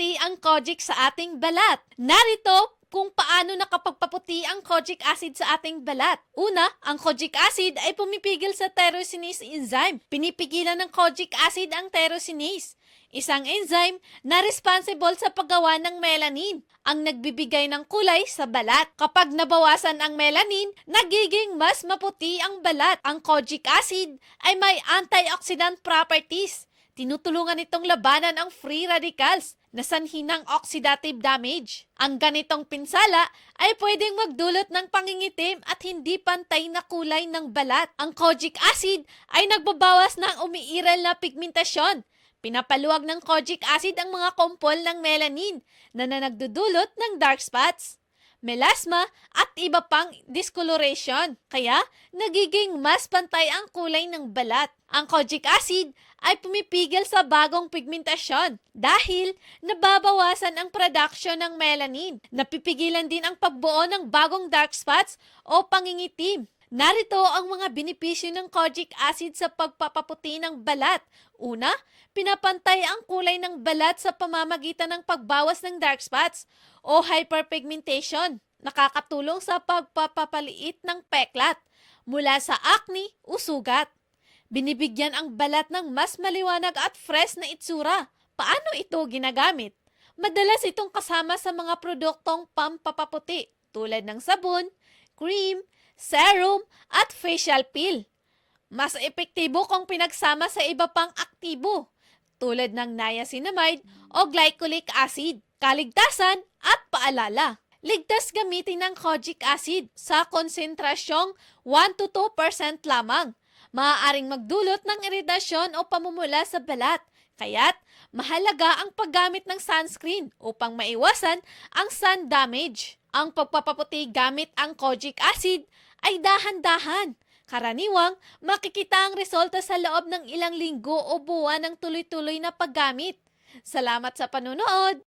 nagpapaputi ang kojic sa ating balat. Narito kung paano nakapagpaputi ang kojic acid sa ating balat. Una, ang kojic acid ay pumipigil sa tyrosinase enzyme. Pinipigilan ng kojic acid ang tyrosinase. Isang enzyme na responsible sa paggawa ng melanin, ang nagbibigay ng kulay sa balat. Kapag nabawasan ang melanin, nagiging mas maputi ang balat. Ang kojic acid ay may antioxidant properties. Tinutulungan itong labanan ang free radicals na sanhi ng oxidative damage. Ang ganitong pinsala ay pwedeng magdulot ng pangingitim at hindi pantay na kulay ng balat. Ang kojic acid ay nagbabawas ng umiiral na pigmentasyon. Pinapaluwag ng kojic acid ang mga kompol ng melanin na, na nagdudulot ng dark spots melasma at iba pang discoloration. Kaya, nagiging mas pantay ang kulay ng balat. Ang kojic acid ay pumipigil sa bagong pigmentasyon dahil nababawasan ang production ng melanin. Napipigilan din ang pagbuo ng bagong dark spots o pangingitim. Narito ang mga benepisyo ng kojic acid sa pagpapaputi ng balat. Una, pinapantay ang kulay ng balat sa pamamagitan ng pagbawas ng dark spots o hyperpigmentation. Nakakatulong sa pagpapapaliit ng peklat mula sa acne o sugat. Binibigyan ang balat ng mas maliwanag at fresh na itsura. Paano ito ginagamit? Madalas itong kasama sa mga produktong pampapaputi tulad ng sabon, cream, serum, at facial peel. Mas epektibo kung pinagsama sa iba pang aktibo tulad ng niacinamide o glycolic acid, kaligtasan at paalala. Ligtas gamitin ng kojic acid sa konsentrasyong 1 to 2% lamang. Maaaring magdulot ng iritasyon o pamumula sa balat. Kaya't mahalaga ang paggamit ng sunscreen upang maiwasan ang sun damage. Ang pagpapaputi gamit ang kojic acid ay dahan-dahan. Karaniwang, makikita ang resulta sa loob ng ilang linggo o buwan ng tuloy-tuloy na paggamit. Salamat sa panonood!